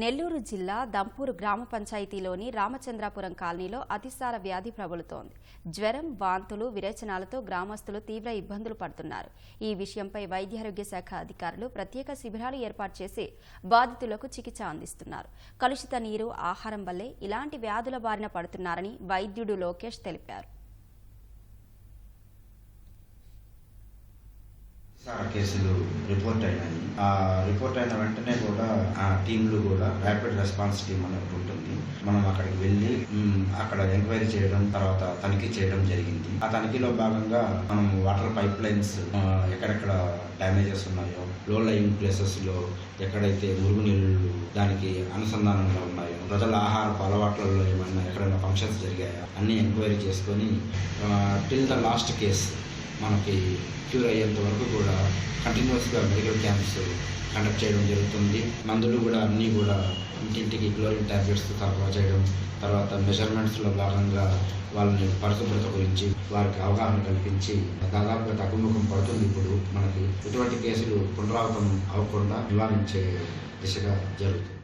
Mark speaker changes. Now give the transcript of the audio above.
Speaker 1: నెల్లూరు జిల్లా దంపూరు గ్రామ పంచాయతీలోని రామచంద్రాపురం కాలనీలో అతిసార వ్యాధి ప్రబలుతోంది. జ్వరం వాంతులు విరేచనాలతో గ్రామస్తులు తీవ్ర ఇబ్బందులు పడుతున్నారు. ఈ విషయంపై వైద్యారోగ్య శాఖ అధికారులు ప్రత్యేక శిబిరాలు ఏర్పాటు చేసి బాధితులకు చికిత్స అందిస్తున్నారు. కలుషిత నీరు ఆహారం వల్లే ఇలాంటి వ్యాధుల బారిన పడుతున్నారని వైద్యుడు లోకేష్ తెలిపారు.
Speaker 2: కేసులు రిపోర్ట్ అయినాయి. ఆ రిపోర్ట్ అయిన వెంటనే కూడా ఆ టీంలు కూడా ర్యాపిడ్ రెస్పాన్స్ టీం అని ఒకటి ఉంటుంది. మనం అక్కడికి వెళ్ళి అక్కడ ఎంక్వైరీ చేయడం తర్వాత తనిఖీ చేయడం జరిగింది. ఆ తనిఖీలో భాగంగా మనం వాటర్ పైప్ లైన్స్ ఎక్కడెక్కడ డ్యామేజెస్ ఉన్నాయో లో లైన్ ప్లేసెస్లో ఎక్కడైతే మురుగునీళ్ళు దానికి అనుసంధానంగా ఉన్నాయో ప్రజల ఆహారపు అలవాట్లలో ఏమైనా ఎక్కడైనా ఫంక్షన్స్ జరిగాయా అన్ని ఎంక్వైరీ చేసుకొని టిల్ ద లాస్ట్ కేస్ మనకి క్యూర్ అయ్యేంత వరకు కూడా కంటిన్యూస్గా మెడికల్ క్యాంప్స్ కండక్ట్ చేయడం జరుగుతుంది. మందులు కూడా అన్నీ కూడా ఇంటింటికి క్లోరిన్ ట్యాబ్లెట్స్ సరఫరా చేయడం తర్వాత మెజర్మెంట్స్లో భాగంగా వాళ్ళని పరిశుభ్రత గురించి వారికి అవగాహన కల్పించి దాదాపుగా తగ్గుముఖం పడుతుంది. ఇప్పుడు మనకి ఇటువంటి కేసులు పునరావృతం అవ్వకుండా నివారించే దిశగా జరుగుతుంది.